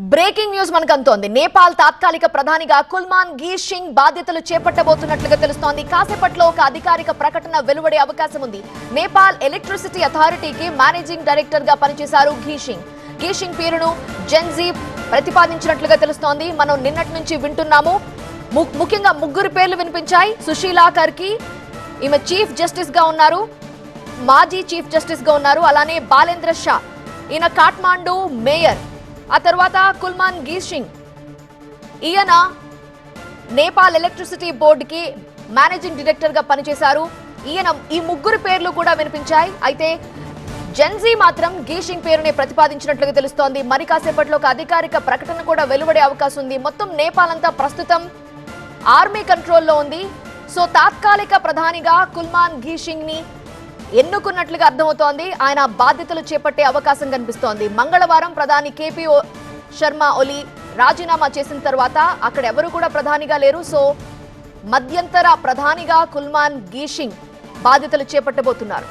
Breaking news మనకు అందుతోంది నేపాల్ తాత్కాలిక ప్రధానిగా కుల్మాన్ గీర్ సింగ్ బాధ్యతలు చేపట్టబోతున్నట్లుగా తెలుస్తోంది. కాసేపట్లో ఒక అధికారిక ప్రకటన వెలువడే అవకాశం ఉంది. నేపాల్ ఎలక్ట్రిసిటీ అథారిటీకి మేనేజింగ్ డైరెక్టర్గా పనిచేశారు ఘీషింగ్ ఘీషింగ్ పేరును జెన్జీ ప్రతిపాదించినట్లుగా తెలుస్తోంది. మనం నిన్నటి నుంచి వింటున్నాము. ము- ముఖ్యంగా ముగ్గురు పేర్లు వినిపించాయి. సుశీలా కర్కి ఈమె చీఫ్ జస్టిస్గా ఉన్నారు. మాజీ చీఫ్ జస్టిస్గా ఉన్నారు. అలానే బాలేంద్ర షా. ఈయన కాట్మాండు మేయర్. ఆ తర్వాత కుల్మాన్ గీసింగ్ ఈయన నేపాల్ ఎలక్ట్రిసిటీ బోర్డుకి మేనేజింగ్ డైరెక్టర్గా పనిచేశారు. ఈయన ఈ ముగ్గురు పేర్లు కూడా వినిపించాయి. అయితే జెన్జీ మాత్రం గీషింగ్ పేరుని ప్రతిపాదించినట్లుగా తెలుస్తోంది. మరి కాసేపట్లో ఒక అధికారిక ప్రకటన కూడా వెలువడే అవకాశం ఉంది. మొత్తం నేపాల్ అంతా ప్రస్తుతం ఆర్మీ కంట్రోల్లో ఉంది. సో తాత్కాలిక ప్రధానిగా కుల్మాన్ గీషింగ్ని ఎన్నుకున్నట్లుగా అర్థమవుతోంది. ఆయన బాధ్యతలు చేపట్టే అవకాశం కనిపిస్తోంది. మంగళవారం ప్రధాని కేపీ శర్మ ఒలి రాజీనామా చేసిన తర్వాత అక్కడ ఎవరు కూడా ప్రధానిగా లేరు. సో మధ్యంతర ప్రధానిగా కుల్మాన్ గీషింగ్ బాధ్యతలు చేపట్టబోతున్నారు.